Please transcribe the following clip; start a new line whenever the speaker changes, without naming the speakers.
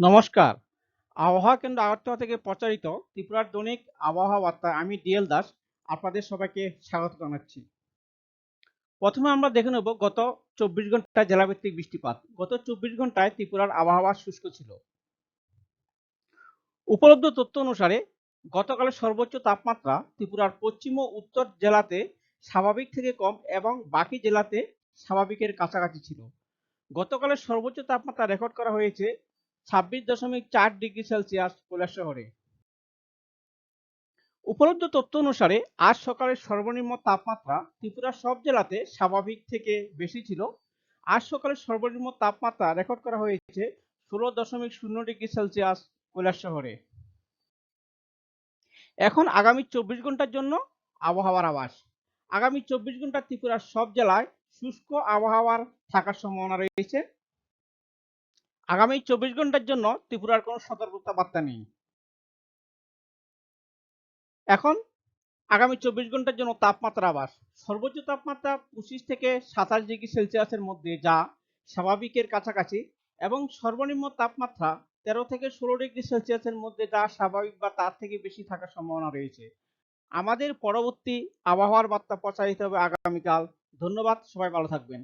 নমস্কার। আবহাওয়া কেন্দ্র আগরতলা থেকে প্রচারিত ত্রিপুরার দৈনিক আবহাওয়া বার্তায় আমি ডিএল দাস, আপনাদের সবাইকে স্বাগত জানাচ্ছি। প্রথমে আমরা দেখে নেব গত চব্বিশ ঘন্টায় জেলাভিত্তিক বৃষ্টিপাত। গত চব্বিশ ঘন্টায় ত্রিপুরার আবহাওয়া শুষ্ক ছিল। উপলব্ধ তথ্য অনুসারে গতকালের সর্বোচ্চ তাপমাত্রা ত্রিপুরার পশ্চিম ও উত্তর জেলাতে স্বাভাবিক থেকে কম এবং বাকি জেলাতে স্বাভাবিকের কাছাকাছি ছিল। গতকালের সর্বোচ্চ তাপমাত্রা রেকর্ড করা হয়েছে ছাব্বিশ দশমিক চার ডিগ্রি সেলসিয়াস কৈলাস শহরে। উপলব্ধ তথ্য অনুসারে, আজ সকালের সর্বনিম্ন তাপমাত্রা ত্রিপুরার সব জেলাতে স্বাভাবিক থেকে বেশি ছিল। আজ সকালের সর্বনিম্ন তাপমাত্রা রেকর্ড করা হয়েছে ষোলো দশমিক শূন্য ডিগ্রি সেলসিয়াস কৈলাস শহরে। এখন আগামী চব্বিশ ঘণ্টার জন্য আবহাওয়ার আবাস আগামী চব্বিশ ঘণ্টা ত্রিপুরার সব জেলায় শুষ্ক আবহাওয়ার থাকার সম্ভাবনা রয়েছে। আগামী চব্বিশ ঘণ্টার জন্য ত্রিপুরার কোনো সতর্কতা বার্তা নেই। এখন আগামী চব্বিশ ঘণ্টার জন্য তাপমাত্রা আবাস সর্বোচ্চ তাপমাত্রা পঁচিশ থেকে সাতাশ ডিগ্রি সেলসিয়াসের মধ্যে, যা স্বাভাবিকের কাছাকাছি, এবং সর্বনিম্ন তাপমাত্রা তেরো থেকে ষোলো ডিগ্রি সেলসিয়াসের মধ্যে, যা স্বাভাবিক বা তার থেকে বেশি থাকার সম্ভাবনা রয়েছে। আমাদের পরবর্তী আবহাওয়ার বার্তা প্রচারিত হবে আগামীকাল। ধন্যবাদ, সবাই ভালো থাকবেন।